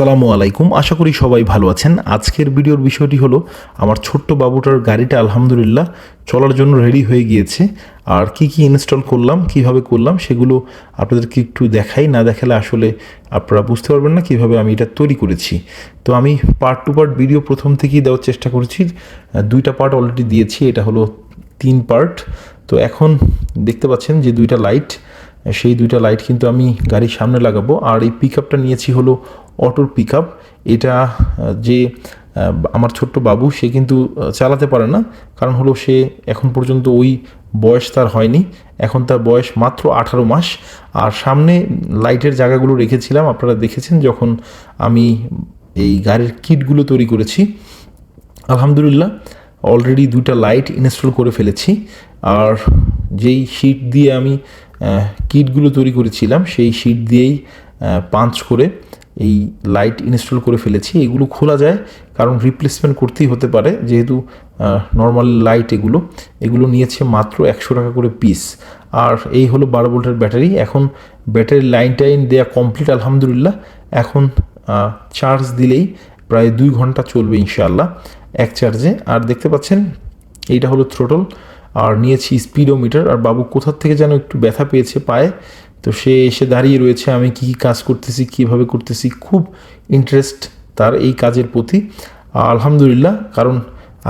আসসালামু আলাইকুম। আশা করি সবাই ভালো আছেন। আজকের ভিডিওর বিষয়টি হলো, আমার ছোট্ট বাবুটার গাড়িটা আলহামদুলিল্লাহ চলার জন্য রেডি হয়ে গিয়েছে। আর কি কি ইনস্টল করলাম, কীভাবে করলাম, সেগুলো আপনাদেরকে একটু দেখাই। না দেখালে আসলে আপনারা বুঝতে পারবেন না কীভাবে আমি এটা তৈরি করেছি। তো আমি পার্ট টু পার্ট ভিডিও প্রথম থেকেই দেওয়ার চেষ্টা করেছি। দুইটা পার্ট অলরেডি দিয়েছি, এটা হলো তিন পার্ট তো এখন দেখতে পাচ্ছেন যে দুইটা লাইট সেই দুইটা লাইট কিন্তু আমি গাড়ির সামনে লাগাবো। আর এই পিক আপটা নিয়েছি হলো অটোর পিক আপ এটা যে আমার ছোট্ট বাবু, সে কিন্তু চালাতে পারে না। কারণ হলো সে এখন পর্যন্ত ওই বয়স তার হয়নি। এখন তার বয়স মাত্র আঠারো মাস। আর সামনে লাইটের জায়গাগুলো রেখেছিলাম। আপনারা দেখেছেন যখন আমি এই গাড়ির কিটগুলো তৈরি করেছি। আলহামদুলিল্লাহ অলরেডি দুটা লাইট ইনস্টল করে ফেলেছি। আর যেই শিট দিয়ে আমি কিটগুলো তৈরি করেছিলাম, সেই শিট দিয়েই পাঞ্চ করে এই লাইট ইনস্টল করে ফেলেছি। এগুলো খোলা যায়, কারণ রিপ্লেসমেন্ট করতেই হতে পারে, যেহেতু নর্মাল লাইট এগুলো। এগুলো নিয়েছে মাত্র একশো টাকা করে পিস আর এই হলো বারো ভোল্টের ব্যাটারি। এখন ব্যাটারি লাইন টাইন দেওয়া কমপ্লিট আলহামদুলিল্লাহ। এখন চার্জ দিলেই প্রায় দুই ঘণ্টা চলবে ইনশাআল্লাহ, এক চার্জে আর দেখতে পাচ্ছেন, এইটা হলো থ্রোটল আর নিয়েছি স্পিডোমিটার। আর বাবু কোথার থেকে যেন একটু ব্যথা পেয়েছে পায়ে, তো সে এসে দাঁড়িয়ে রয়েছে, আমি কী কী কাজ করতেছি, কীভাবে করতেছি, খুব ইন্টারেস্ট তার এই কাজের প্রতি। আলহামদুলিল্লাহ, কারণ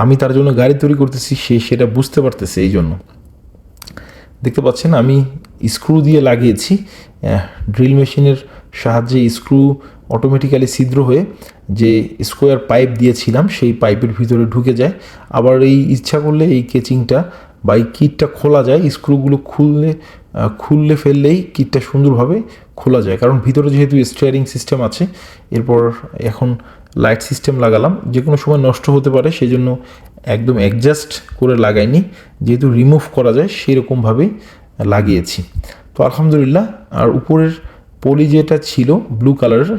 আমি তার জন্য গাড়ি তৈরি করতেছি, সে সেটা বুঝতে পারতেছে এই জন্য দেখতে পাচ্ছেন, আমি স্ক্রু দিয়ে লাগিয়েছি ড্রিল মেশিনের সাহায্যে স্ক্রু অটোমেটিক্যালি ছিদ্র হয়ে যে স্কোয়ার পাইপ দিয়েছিলাম, সেই পাইপের ভিতরে ঢুকে যায়। আবার এই ইচ্ছা করলে এই কেচিংটা বা এই কিটটা খোলা যায়, স্ক্রুগুলো খুললে খুললে ফেললেই কিটটা সুন্দরভাবে খোলা যায়। কারণ ভিতরে যেহেতু স্টিয়ারিং সিস্টেম আছে, এরপর এখন লাইট সিস্টেম লাগালাম যে কোনো সময় নষ্ট হতে পারে সেই জন্য একদম অ্যাডজাস্ট করে লাগাইনি। যেহেতু রিমুভ করা যায় সেরকমভাবেই লাগিয়েছি। তো আলহামদুলিল্লাহ, আর উপরের পলি যেটা ছিল ব্লু কালারের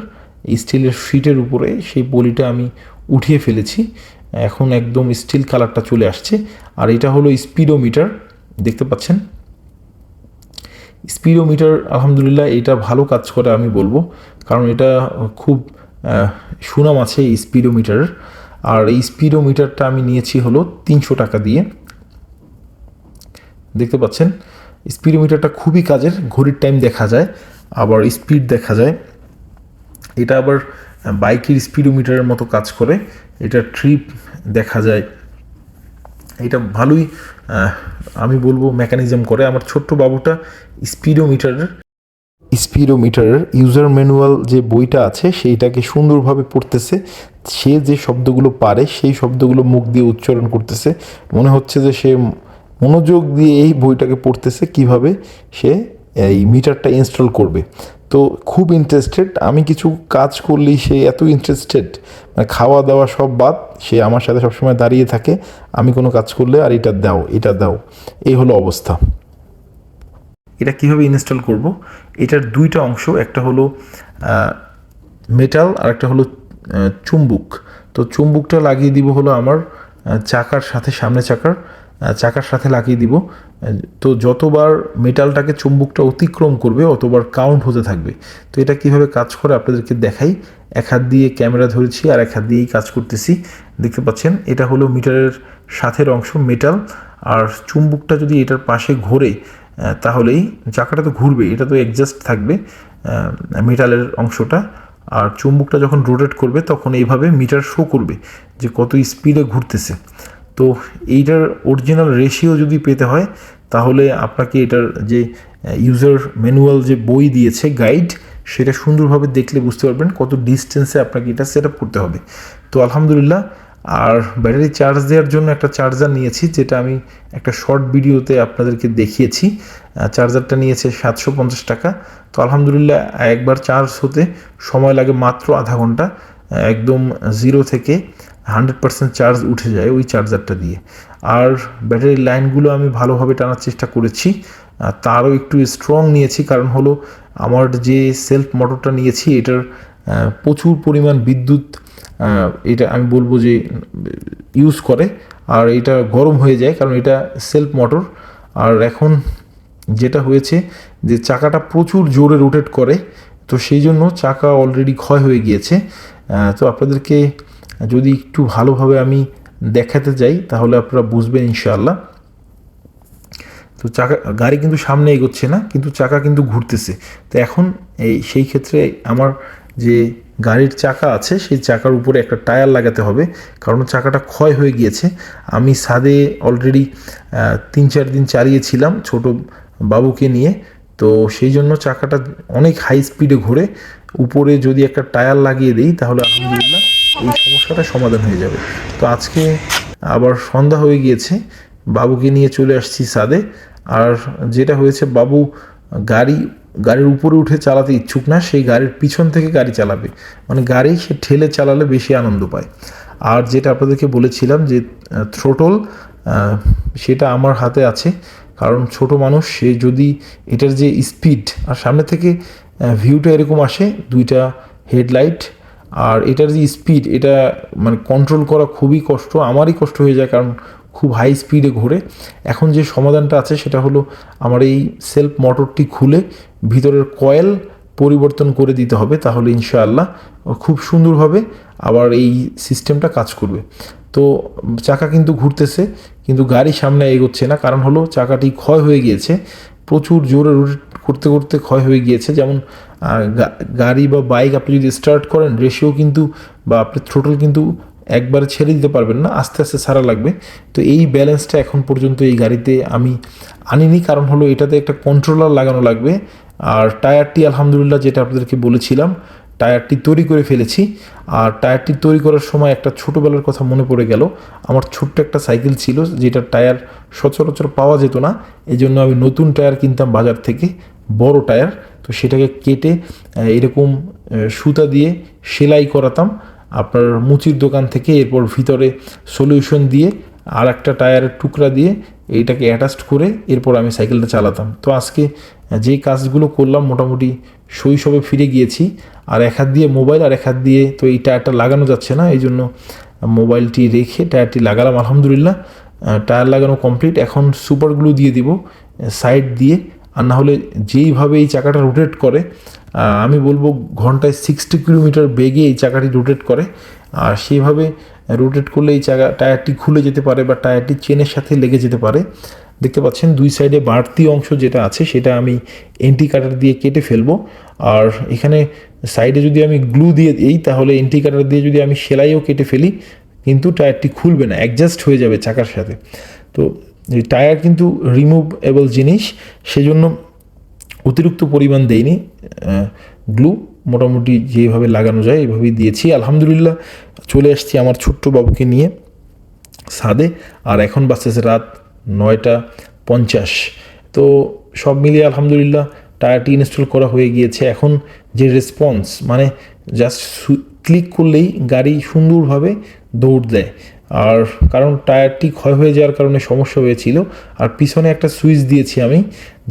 স্টিলের ফিটের উপরে, সেই পলিটা আমি উঠিয়ে ফেলেছি। এখন একদম স্টিল কালারটা চলে আসছে। আর এটা হলো স্পিডোমিটার দেখতে পাচ্ছেন? স্পিডোমিটার আলহামদুলিল্লাহ, এটা ভালো কাজ করে আমি বলব। কারণ এটা খুব সুনাম আছে এই স্পিডোমিটারের আর এই স্পিডোমিটারটা আমি নিয়েছি হলো তিনশো টাকা দিয়ে। দেখতে পাচ্ছেন? স্পিডোমিটারটা খুবই কাজের, ঘড়ির টাইম দেখা যায়, আবার স্পিড দেখা যায়। এটা আবার বাইকের স্পিডোমিটারের মতো কাজ করে। এটা ট্রিপ দেখা যায়। এটা ভালোই আমি বলব মেকানিজম করে। আমার ছোট্ট বাবুটা স্পিডোমিটারের স্পিডোমিটারের ইউজার ম্যানুয়াল যে বইটা আছে, সেইটাকে সুন্দরভাবে পড়তেছে। সে যে শব্দগুলো পারে, সেই শব্দগুলো মুখ দিয়ে উচ্চারণ করতেছে। মনে হচ্ছে যে সে মনোযোগ দিয়ে এই বইটাকে পড়তেছে। কীভাবে সে এই মিটারটা ইনস্টল করবে। তো খুব ইন্টারেস্টেড আমি কিছু কাজ করলেই সে এত ইন্টারেস্টেড মানে খাওয়া দাওয়া সব বাদ, সে আমার সাথে সবসময় দাঁড়িয়ে থাকে, আমি কোনো কাজ করলে আর এটা দাও এটা দাও। এই হলো অবস্থা। এটা কীভাবে ইনস্টল করব? এটার দুইটা অংশ, একটা হলো মেটাল আর একটা হলো চুম্বুক। তো চুম্বুকটা লাগিয়ে দিব হলো আমার চাকার সাথে, সামনে চাকার। চাকার সাথে লাগিয়ে দিব। তো যতবার মেটালটাকে চুম্বুকটা অতিক্রম করবে, অতবার কাউন্ট হতে থাকবে। তো এটা কীভাবে কাজ করে আপনাদেরকে দেখাই। এক হাত দিয়ে ক্যামেরা ধরেছি আর এক হাত দিয়েই কাজ করতেছি। দেখতে পাচ্ছেন, এটা হলো মিটারের সাথের অংশ মেটাল আর চুম্বুকটা যদি এটার পাশে ঘোরে তাহলেই চাকাটা তো ঘুরবে, এটা তো অ্যাডজাস্ট থাকবে মেটালের অংশটা। আর চুম্বুকটা যখন রোটেট করবে, তখন এইভাবে মিটার শো করবে যে কত স্পিডে ঘুরতেছে। তো এইটার অরিজিনাল রেশিও যদি পেতে হয়, তাহলে আপনাকে এটার যে ইউজার ম্যানুয়াল যে বই দিয়েছে গাইড সেটা সুন্দরভাবে দেখলে বুঝতে পারবেন কত ডিস্টেন্সে আপনাকে এটা সেট আপ করতে হবে। তো আলহামদুলিল্লাহ, আর ব্যাটারি চার্জ দেওয়ার জন্য একটা চার্জার নিয়েছি, যেটা আমি একটা শর্ট ভিডিওতে আপনাদেরকে দেখিয়েছি। চার্জারটা নিয়েছে সাতশো পঞ্চাশ টাকা। তো আলহামদুলিল্লাহ, একবার চার্জ হতে সময় লাগে মাত্র আধা ঘণ্টা, একদম জিরো থেকে হান্ড্রেড পার্সেন্ট চার্জ উঠে যায় ওই চার্জারটা দিয়ে। আর ব্যাটারির লাইনগুলো আমি ভালোভাবে টানার চেষ্টা করেছি তারও একটু স্ট্রং নিয়েছি, কারণ হলো আমার যে সেলফ মোটরটা নিয়েছি, এটার প্রচুর পরিমাণ বিদ্যুৎ এটা আমি বলব যে ইউজ করে। আর এটা গরম হয়ে যায়, কারণ এটা সেলফ মোটর আর এখন যেটা হয়েছে যে, চাকাটা প্রচুর জোরে রোটেট করে, তো সেই জন্য চাকা অলরেডি ক্ষয় হয়ে গিয়েছে। তো আপনাদেরকে যদি একটু ভালোভাবে আমি দেখাতে যাই, তাহলে আপনারা বুঝবেন ইনশাআল্লাহ। তো চাকা, গাড়ি কিন্তু সামনে এগোচ্ছে না, কিন্তু চাকা কিন্তু ঘুরতেছে। তো এখন এই, সেই ক্ষেত্রে আমার যে গাড়ির চাকা আছে, সেই চাকার উপরে একটা টায়ার লাগাতে হবে, কারণ চাকাটা ক্ষয় হয়ে গিয়েছে। আমি সাদে অলরেডি তিন চার দিন চালিয়েছিলাম ছোট বাবুকে নিয়ে। তো সেই জন্য চাকাটা অনেক হাই স্পিডে ঘোরে। উপরে যদি একটা টায়ার লাগিয়ে দিই, তাহলে আলহামদুলিল্লাহ এই সমস্যাটা সমাধান হয়ে যাবে। তো আজকে আবার সন্ধ্যা হয়ে গিয়েছে, বাবুকে নিয়ে চলে আসছি সাদে। আর যেটা হয়েছে, বাবু গাড়ি, গাড়ির উপরে উঠে চালাতে ইচ্ছুক না, সেই গাড়ির পিছন থেকে গাড়ি চালাবে। মানে গাড়ি সে ঠেলে চালালে বেশি আনন্দ পায়। আর যেটা আপনাদেরকে বলেছিলাম যে থ্রোটল সেটা আমার হাতে আছে। কারণ ছোট মানুষ, সে যদি এটার যে স্পিড, আর সামনে থেকে ভিউটা এরকম আসে, দুইটা হেডলাইট আর এটার যে স্পিড এটা মানে কন্ট্রোল করা খুবই কষ্ট। আমারই কষ্ট হয়ে যায় কারণ খুব হাই স্পিডে ঘোরে। এখন যে সমাধানটা আছে, সেটা হলো আমার এই সেলফ মোটরটি খুলে ভিতরের কয়েল পরিবর্তন করে দিতে হবে, তাহলে ইনশাআল্লাহ খুব সুন্দরভাবে আবার এই সিস্টেমটা কাজ করবে। তো চাকা কিন্তু ঘুরতেছে, কিন্তু গাড়ি সামনে এগোচ্ছে না, কারণ হলো চাকাটি ক্ষয় হয়ে গিয়েছে। প্রচুর জোরে রোটেট করতে করতে ক্ষয় হয়ে গিয়েছে। যেমন গাড়ি বা বাইক আপনি যদি স্টার্ট করেন রেশিও কিন্তু বা আপনি থ্রোটল কিন্তু একবারে ছেড়ে দিতে পারবেন না, আস্তে আস্তে সারা লাগবে। তো এই ব্যালেন্সটা এখন পর্যন্ত এই গাড়িতে আমি আনিনি। কারণ হলো এটাতে একটা কন্ট্রোলার লাগানো লাগবে। আর টায়ারটি আলহামদুলিল্লাহ যেটা আপনাদেরকে বলেছিলাম টায়ারটি তৈরি করে ফেলেছি। আর টায়ারটি তৈরি করার সময় একটা ছোটোবেলার কথা মনে পড়ে গেল। আমার ছোট্ট একটা সাইকেল ছিল যেটা টায়ার সচরাচর পাওয়া যেত না। এই জন্য আমি নতুন টায়ার কিনতাম বাজার থেকে, বড় টায়ার। তো সেটাকে কেটে এরকম সুতা দিয়ে সেলাই করাতাম। আপনার মুচির দোকান থেকে এরপর ভিতরে সলিউশন দিয়ে আর একটা টায়ারের টুকরা দিয়ে এইটাকে অ্যাটাচড করে এরপর আমি সাইকেলটা চালাতাম। তো আজকে যেই কাজগুলো করলাম মোটামুটি শৈশবে ফিরে গিয়েছি। আর এক হাত দিয়ে মোবাইল আর এক হাত দিয়ে তো এই টায়ারটা লাগানো যাচ্ছে না, এই জন্য মোবাইলটি রেখে টায়ারটি লাগালাম, আলহামদুলিল্লাহ। টায়ার লাগানো কমপ্লিট এখন সুপার গ্লু দিয়ে দিব সাইড দিয়ে। আর না হলে যেইভাবে এই চাকাটা রোটেট করে আমি বলব ঘন্টায় সিক্সটি কিলোমিটার বেগে এই চাকাটি রোটেট করে। আর সেইভাবে রোটেট করলে এই চাকা টায়ারটি খুলে যেতে পারে বা টায়ারটি চেনের সাথে লেগে যেতে পারে। দেখতে পাচ্ছেন, দুই সাইডে বাড়তি অংশ যেটা আছে, সেটা আমি এন্টি কাটার দিয়ে কেটে ফেলব। আর এখানে সাইডে যদি আমি গ্লু দিয়ে দিই, তাহলে এন্টি কাটার দিয়ে যদি আমি সেলাইও কেটে ফেলি, কিন্তু টায়ারটি খুলবে না অ্যাডজাস্ট হয়ে যাবে চাকার সাথে। তো টায়ার কিন্তু রিমুভেবল জিনিস, সেজন্য অতিরিক্ত পরিমাণ দেইনি। গ্লু মোটামুটি যেভাবে লাগানো যায় এইভাবেই দিয়েছি। আলহামদুলিল্লাহ চলে আসছি আমার ছোট্ট বাবুকে নিয়ে সাদে আর এখন বাজতেছে রাত নয়টা পঞ্চাশ। তো সব মিলিয়ে আলহামদুলিল্লাহ টায়ারটি ইনস্টল করা হয়ে গিয়েছে। এখন যে রেসপন্স মানে জাস্ট ক্লিক করলেই গাড়ি সুন্দরভাবে দৌড় দেয়। আর কারণ টায়ারটি ক্ষয় হয়ে যাওয়ার কারণে সমস্যা হয়েছিল। আর পিছনে একটা সুইচ দিয়েছি আমি,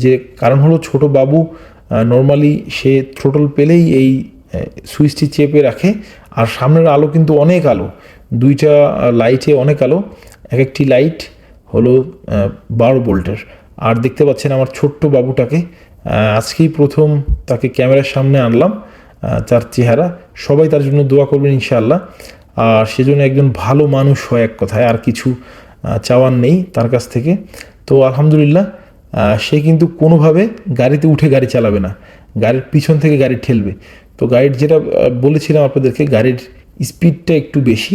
যে কারণ হলো ছোট বাবু নর্মালি সে থ্রোটল পেলেই এই সুইচটি চেপে রাখে। আর সামনের আলো কিন্তু অনেক আলো। দুইটা লাইটে অনেক আলো। এক একটি লাইট হলো বারো ভোল্টের। আর দেখতে পাচ্ছেন আমার ছোট্ট বাবুটাকে। আজকেই প্রথম তাকে ক্যামেরার সামনে আনলাম তার চেহারা। সবাই তার জন্য দোয়া করবেন ইনশাআল্লাহ। আর সেজন্য একজন ভালো মানুষ হয় এক কথায়। আর কিছু চাওয়ার নেই তার কাছ থেকে। তো আলহামদুলিল্লাহ সে কিন্তু কোনোভাবে গাড়িতে উঠে গাড়ি চালাবে না। গাড়ির পিছন থেকে গাড়ি ঠেলবে। তো গাড়ির যেটা বলেছিলাম আপনাদেরকে, গাড়ির স্পিডটা একটু বেশি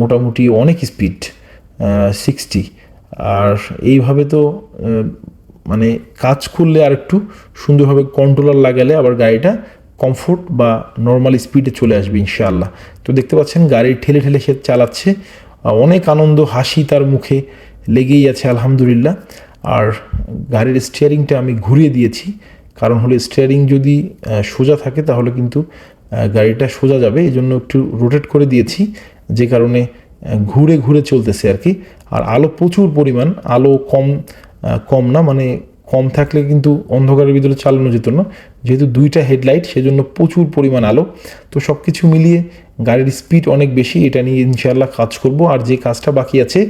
মোটামুটি অনেক স্পিড সিক্সটি আর এইভাবে তো মানে কাজ করলে আর একটু সুন্দরভাবে কন্ট্রোলার লাগালে আবার গাড়িটা কমফোর্ট বা নর্মাল স্পিডে চলে আসবে, ইনশাআল্লাহ। তো দেখতে পাচ্ছেন, গাড়ি ঠেলে ঠেলে সে চালাচ্ছে। অনেক আনন্দ, হাসি তার মুখে লেগেই আছে, আলহামদুলিল্লাহ। আর গাড়ির স্টিয়ারিংটা আমি ঘুরিয়ে দিয়েছি। কারণ হলো স্টিয়ারিং যদি সোজা থাকে তাহলে কিন্তু গাড়িটা সোজা যাবে। এই জন্য একটু রোটেট করে দিয়েছি, যে কারণে ঘুরে ঘুরে চলতেছে আর কি। আর আলো প্রচুর পরিমাণ, আলো কম কম না মানে কম থাকলে কিন্তু অন্ধকারের ভিতরে চালানো যেত না। যেহেতু দুইটা হেডলাইট, সেজন্য প্রচুর পরিমাণ আলো। তো সব কিছু মিলিয়ে গাড়ির স্পিড অনেক বেশি, এটা নিয়ে ইনশাআল্লাহ কাজ করব। আর যে কাজটা বাকি আছে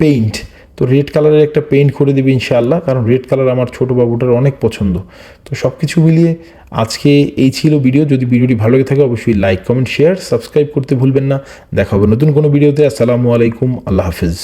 পেইন্ট তো রেড কালারের একটা পেইন্ট করে দিবি ইনশাআল্লাহ, কারণ রেড কালার আমার ছোটো বাবুটার অনেক পছন্দ। তো সব কিছু মিলিয়ে আজকে এই ছিল ভিডিও যদি ভিডিওটি ভালো লেগে থাকে, অবশ্যই লাইক কমেন্ট শেয়ার সাবস্ক্রাইব করতে ভুলবেন না। দেখা হবে নতুন কোনো ভিডিওতে আসসালামু আলাইকুম, আল্লাহ হাফিজ।